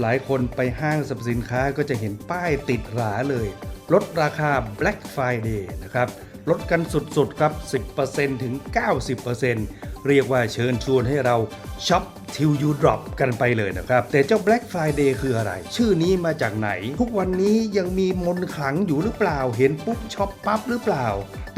หลายคนไปห้างสรรพสินค้าก็จะเห็นป้ายติดหราเลย ลดราคา Black Friday นะครับ ลดกันสุดๆครับ 10%ถึง 90%เรียกว่าเชิญชวนให้เราช็อป till you drop กันไปเลยนะครับ แต่เจ้า Black Friday คืออะไร ชื่อนี้มาจากไหน ทุกวันนี้ยังมีมนขลังอยู่หรือเปล่า เห็นปุ๊บช็อปปั๊บหรือเปล่า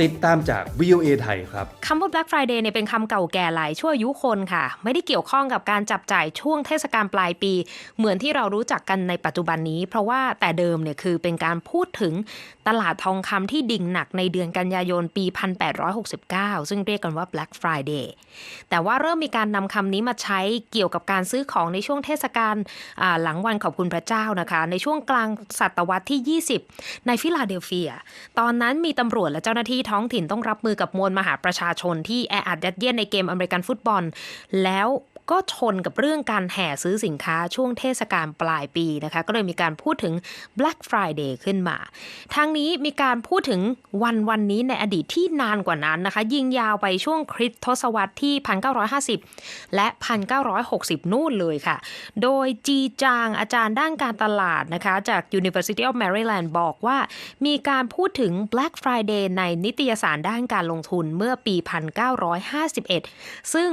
ติดตามจาก VOA ไทยครับคำว่า Black Friday เนี่ยเป็นคำเก่าแก่หลายชั่วยุคนค่ะ ไม่ได้เกี่ยวข้องกับการจับจ่ายช่วงเทศกาลปลายปี เหมือนที่เรารู้จักกันในปัจจุบันนี้ เพราะว่าแต่เดิมเนี่ยคือเป็นการพูดถึงตลาดทองคำที่ดิ่งหนักในเดือนกันยายนปี 1869 ซึ่งเรียกกันว่า Black Friday แต่ว่าเริ่มมีการนำคำนี้มาใช้เกี่ยวกับการซื้อของในช่วงเทศกาลหลังวันขอบคุณพระเจ้านะคะ ในช่วงกลางศตวรรษที่ 20 ในฟิลาเดลเฟีย ตอนนั้นมีตำรวจและเจ้าหน้าที่ท้องถิ่นต้องรับมือกับมวลมหาประชาชนที่แออัดยัดเยียดในเกมอเมริกันฟุตบอล แล้ว ก็ชนกับเรื่องการแห่ซื้อสินค้าช่วงเทศกาลปลายปีนะคะก็เลยมีการพูดถึง Black Friday ขึ้นมาทางนี้มีการพูดถึงวันวันนี้ในอดีตที่นานกว่านั้นนะคะ ยิงยาวไปช่วงคริสตศวรรษที่ 1950 และ 1960 นู่นเลยค่ะ โดยจีจางอาจารย์ด้านการตลาดนะคะ จาก University of Maryland บอกว่ามีการพูดถึง Black Friday ในนิตยสารด้านการลงทุนเมื่อปี 1951 ซึ่ง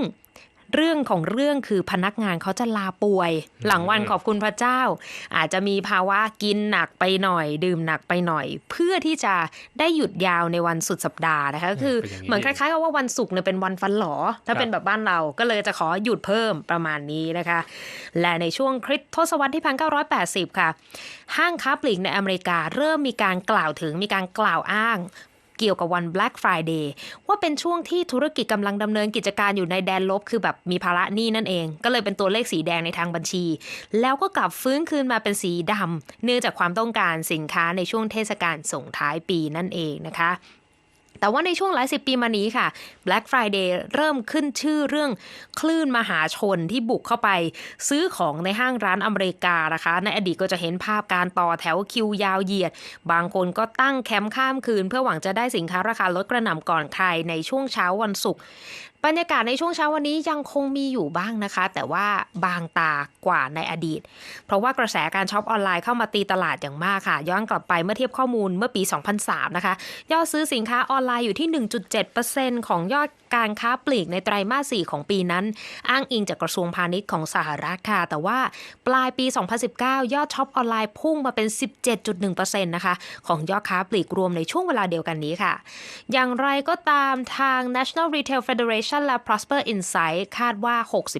เรื่องของเรื่องคือพนักงานเขาจะลาป่วย หลังวันขอบคุณพระเจ้า อาจจะมีภาวะกินหนักไปหน่อย ดื่มหนักไปหน่อย เพื่อที่จะได้หยุดยาวในวันสุดสัปดาห์นะคะคือเป็นอย่างนี้เหมือนคล้ายๆกับว่าวันศุกร์เนี่ยเป็นวันฟันหลอ ถ้าครับเป็นแบบบ้านเราก็เลยจะขอหยุดเพิ่มประมาณนี้นะคะ และในช่วงคริสตศวรรษที่ 1980 ค่ะ ห้างค้าปลีกในอเมริกาเริ่มมีการกล่าวถึงมีการกล่าวอ้าง เกี่ยวกับวัน Black Friday ว่าเป็นช่วงที่ธุรกิจกำลังดำเนินกิจการอยู่ในแดนลบ คือแบบมีภาระหนี้นั่นเอง ก็เลยเป็นตัวเลขสีแดงในทางบัญชี แล้วก็กลับฟื้นคืนมาเป็นสีดำเนื่องจากความต้องการสินค้าในช่วงเทศกาลส่งท้ายปีนั่นเองนะคะ แต่ว่าในช่วงหลายสิบปีมานี้ค่ะ Black Friday เริ่มขึ้นชื่อเรื่องคลื่นมหาชนที่บุกเข้าไป ซื้อของในห้างร้านอเมริกานะคะ ในอดีตก็จะเห็นภาพการต่อแถวคิวยาวเหยียด บางคนก็ตั้งแคมป์ข้ามคืน เพื่อหวังจะได้สินค้าราคาลดกระหน่ำก่อนใครในช่วงเช้าวันศุกร์ บรรยากาศในช่วงเช้าวันนี้ยังคงมีอยู่บ้างนะคะ แต่ว่าบางตากว่าในอดีต เพราะว่ากระแสการช็อปออนไลน์เข้ามาตีตลาดอย่างมากค่ะ ย้อนกลับไปเมื่อเทียบข้อมูลเมื่อปี 2003 นะคะ ยอดซื้อสินค้าออนไลน์อยู่ที่ 1.7%ของยอดการค้าปลีกในไตรมาส 4 ของปีนั้น อ้างอิงจากกระทรวงพาณิชย์ของสหรัฐค่ะ แต่ว่าปลายปี 2019 ยอดช็อปออนไลน์พุ่งมาเป็น 17.1%นะคะของยอดค้าปลีกรวมในช่วงเวลาเดียวกันนี้ค่ะ อย่างไรก็ตามทาง National Retail Federation และ Prosper Insight คาดว่า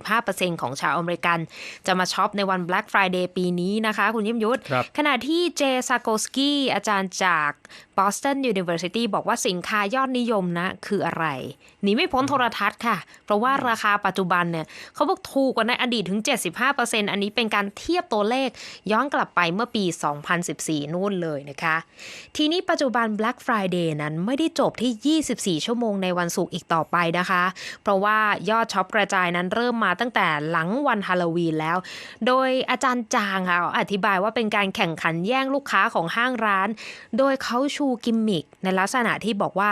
65%ของชาวอเมริกัน จะมาช็อปในวัน Black Friday ปีนี้นะคะ คุณยิมยุทธครับขณะที่เจซาโกสกี้อาจารย์จาก Boston University บอกว่าสินค้ายอดนิยมนะ คืออะไรหนีไม่พ้นโทรทัศน์ค่ะ เพราะว่าราคาปัจจุบันเนี่ยเขาบอกถูกกว่าในอดีตถึง 75%อันนี้เป็นการเทียบตัวเลขย้อนกลับไปเมื่อปี 2014 นู่นเลยนะคะ ทีนี้ปัจจุบัน Black Friday นั้นไม่ได้จบที่ 24 ชั่วโมงในวันศุกร์อีกต่อไปนะคะเพราะว่ายอดช็อปกระจายนั้นเริ่มมาตั้งแต่หลังวันฮาโลวีนแล้ว โดยอาจารย์จางค่ะอธิบายว่าเป็นการแข่งขันแย่งลูกค้าของห้างร้าน โดยเขาชูกิมมิคในลักษณะที่บอกว่า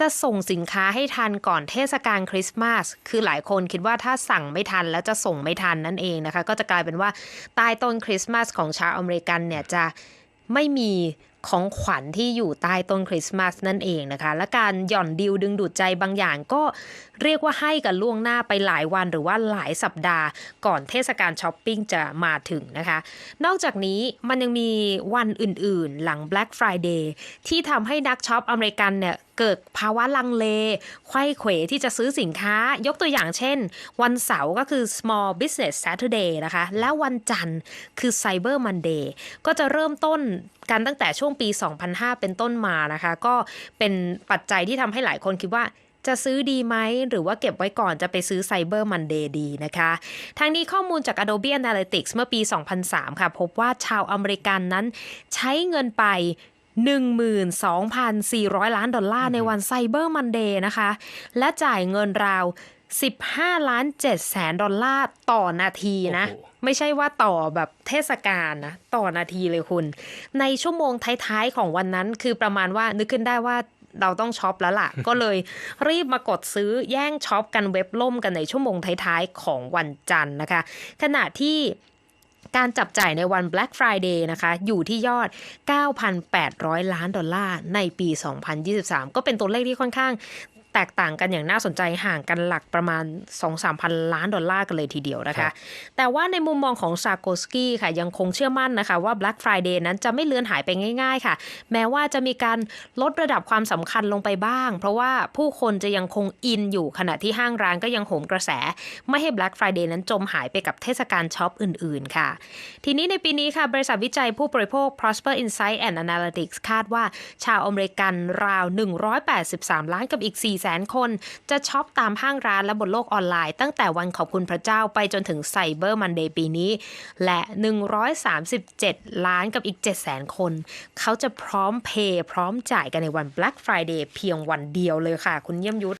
จะส่งสินค้าให้ทันก่อนเทศกาลคริสต์มาส คือหลายคนคิดว่าถ้าสั่งไม่ทันแล้วจะส่งไม่ทันนั่นเองนะคะ ก็จะกลายเป็นว่าใต้ต้นคริสต์มาสของชาวอเมริกันเนี่ยจะไม่มี ของขวัญที่อยู่ใต้ต้นคริสต์มาสนั่นเองนะคะ และการหย่อนดิวดึงดูดใจบางอย่างก็เรียกว่าให้กันล่วงหน้าไปหลายวันหรือว่าหลายสัปดาห์ ก่อนเทศกาลช้อปปิ้งจะมาถึงนะคะ นอกจากนี้มันยังมีวันอื่นๆ หลัง Black Friday ที่ทำให้นักช็อปอเมริกันเนี่ย เกิดภาวะลังเลไขว้เขวที่จะซื้อสินค้า ยกตัวอย่างเช่น วันเสาร์ก็คือ small business Saturday นะคะ และวันจันทร์คือ Cyber Monday ก็จะเริ่มต้นกันตั้งแต่ช่วงปี 2005 เป็นต้นมานะคะ ก็เป็นปัจจัยที่ทำให้หลายคนคิดว่าจะซื้อดีไหม หรือว่าเก็บไว้ก่อนจะไปซื้อ Cyber Monday ดีนะคะ ทางนี้ข้อมูลจาก Adobe Analytics เมื่อปี 2003 ค่ะ พบว่าชาวอเมริกันนั้นใช้เงินไป 12,400 ล้านดอลลาร์ในวัน Cyber Monday นะคะ และจ่ายเงินราว 15 ล้าน7แสนดอลลาร์ต่อนาทีนะโอ้โหไม่ใช่ว่าต่อแบบเทศกาลนะ ต่อนาทีเลยคุณ ในชั่วโมงท้ายๆของวันนั้นคือประมาณว่านึกขึ้นได้ว่าเราต้องช็อปแล้วล่ะ ก็เลยรีบมากดซื้อแย่งช็อปกันเว็บล่มกันในชั่วโมงท้ายๆของวันจันทร์นะคะ ขณะที่ การจับจ่ายในวัน Black Friday นะคะ อยู่ที่ยอด 9,800 ล้านดอลลาร์ในปี 2023 ก็เป็นตัวเลขที่ค่อนข้าง แตกต่างกันอย่างน่าสนใจห่างกันหลักประมาณ 2-3พันล้านดอลลาร์กันเลยทีเดียวนะครัคะบแต่ว่าในมุมมองของซาโกสกี้ค่ะยังคงเชื่อมั่นนะคะว่า Black Friday นั้นจะไม่เลือนหายไปง่าย ๆ ค่ะ แม้ว่าจะมีการลดระดับความสำคัญลงไปบ้าง เพราะว่าผู้คนจะยังคงอินอยู่ขณะที่ห้างร้านก็ยังโหมกระแส ไม่ให้ Black Friday นั้นจมหายไปกับเทศกาลช็อปอื่น ๆ ค่ะ ทีนี้ในปีนี้ค่ะบริษัทวิจัยผู้บริโภค Prosper Insight and Analytics คาดว่าชาวอเมริกันราว 183 ล้านกับอีก4แสนคน จะช็อปตามห้างร้านและบนโลกออนไลน์ ตั้งแต่วันขอบคุณพระเจ้าไปจนถึงไซเบอร์มันเดย์ปีนี้ และ 137 ล้านกับอีก7แสนคน เขาจะพร้อมเพย์พร้อมจ่ายกันในวัน Black Friday เพียงวันเดียวเลยค่ะ คุณเยี่ยมยุทธ